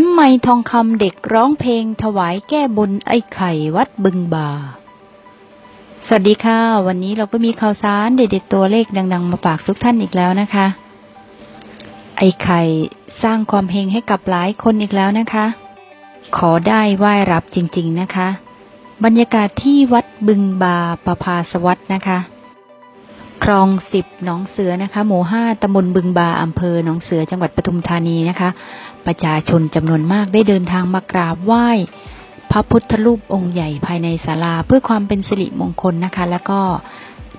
มป์ไมทองคำเด็กร้องเพลงถวายแก้บนไอ้ไข่วัดบึงบา สวัสดีค่ะ วันนี้เราก็มีข่าวสารเด็ดๆตัวเลขดัง ๆ มาฝากทุกท่านอีกแล้วนะคะ ไอ้ไข่สร้างความเฮงให้กับหลายคนอีกแล้วนะคะ ขอได้ไหว้รับจริง ๆนะคะ บรรยากาศที่วัดบึงบาประภาสวัสดนะคะ คลองสิบหนองเสือนะคะ หมู่ห้าตำบลบึงบาอำเภอหนองเสือจังหวัดปทุมธานีนะคะ ประชาชนจำนวนมากได้เดินทางมากราบไหว้ พระพุทธรูปองค์ใหญ่ภายในศาลาเพื่อความเป็นสิริมงคลนะคะ แล้วก็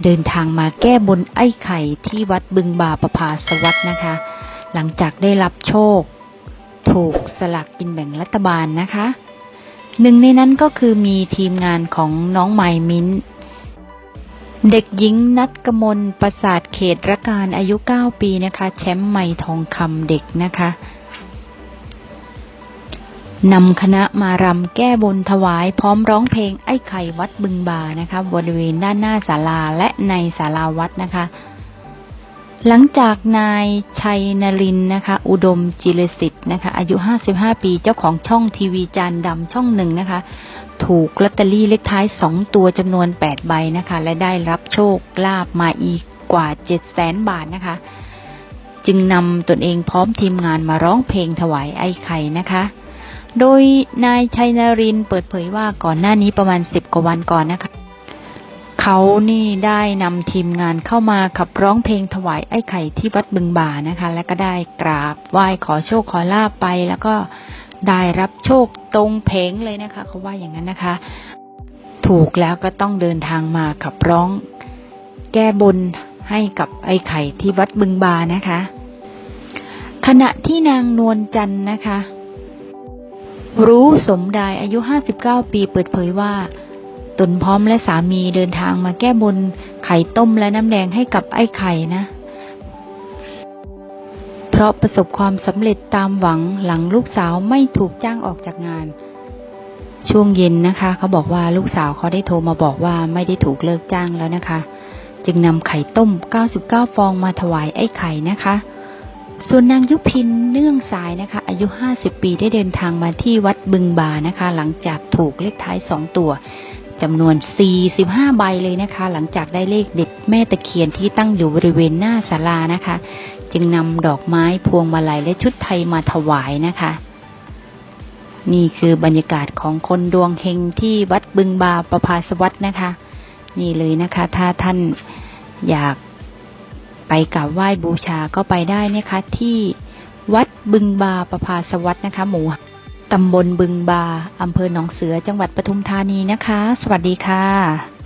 เดินทางมาแก้บนไอ้ไข่ที่วัดบึงบาประภาสวัสดนะคะ หลังจากได้รับโชค ถูกสลากกินแบ่งรัฐบาลนะคะหนึ่งในนั้นก็คือมีทีมงานของน้องไมมิ้น เด็กหญิงนัดกมลประสาทเขตระการอายุ 9 ปีนะคะ แชมป์ไมทองคำเด็กนะคะนำคณะมารำแก้บนถวายพร้อมร้องเพลงไอ้ไข่วัดบึงบานะคะบริเวณด้านหน้าศาลาและในศาลาวัดนะคะ หลังจากนายชัยนรินนะคะ อุดมจิรสิทธิ์นะคะ อายุ 55 ปีเจ้าของช่องทีวีจานดำช่องหนึ่งนะคะ ถูกลอตเตอรี่เลขท้าย 2 ตัวจำนวน 8 ใบนะคะ และได้รับโชคลาภมาอีกกว่า 7 0 0 0 0 0 บาทนะคะ จึงนำตนเองพร้อมทีมงานมาร้องเพลงถวายไอ้ไข่นะคะ โดยนายชัยนรินเปิดเผยว่าก่อนหน้านี้ประมาณ 10 กว่าวันก่อนนะคะ เขานี่ได้นำทีมงานเข้ามาขับร้องเพลงถวายไอ้ไข่ที่วัดบึงบ่านะคะ และก็ได้กราบไหว้ขอโชคขอลาบไปแล้วก็ ได้รับโชคตรงเพงเลยนะคะเขาว่าอย่างนั้นนะคะ ถูกแล้วก็ต้องเดินทางมาขับร้อง แก้บนให้กับไอ้ไข่ที่วัดบึงบานะคะ ขณะที่นางนวลจันนะคะ รู้สมดายอายุ 59 ปีเปิดเผยว่า ตนพร้อมและสามีเดินทางมาแก้บนไข่ต้มและน้ำแดงให้กับไอ้ไข่นะ ราะประสบความสำเร็จตามหวังหลังลูกสาวไม่ถูกจ้างออกจากงาน ช่วงเย็นนะคะ เขาบอกว่าลูกสาวเขาได้โทรมาบอกว่าไม่ได้ถูกเลิกจ้างแล้วนะคะ จึงนำไข่ต้ม 99 ฟองมาถวายไอ้ไข่นะคะ ส่วนนางยุพินเนื่องสายนะคะ อายุ 50 ปีได้เดินทางมาที่วัดบึงบานะคะ หลังจากถูกเลขท้าย 2 ตัว จำนวน 45 ใบเลยนะคะ หลังจากได้เลขเด็ดแม่ตะเคียนที่ตั้งอยู่บริเวณหน้าศาลานะคะ จึงนำดอกไม้พวงมาลัยและชุดไทยมาถวายนะคะ นี่คือบรรยากาศของคนดวงเฮงที่วัดบึงบาประภาสวัสดนะคะ นี่เลยนะคะ ถ้าท่านอยากไปกราบไหว้บูชาก็ไปได้นะคะที่วัดบึงบาประภาสวัสดนะคะ หมู่ ตำบลบึงบา อำเภอหนองเสือ จังหวัดปทุมธานีนะคะ สวัสดีค่ะ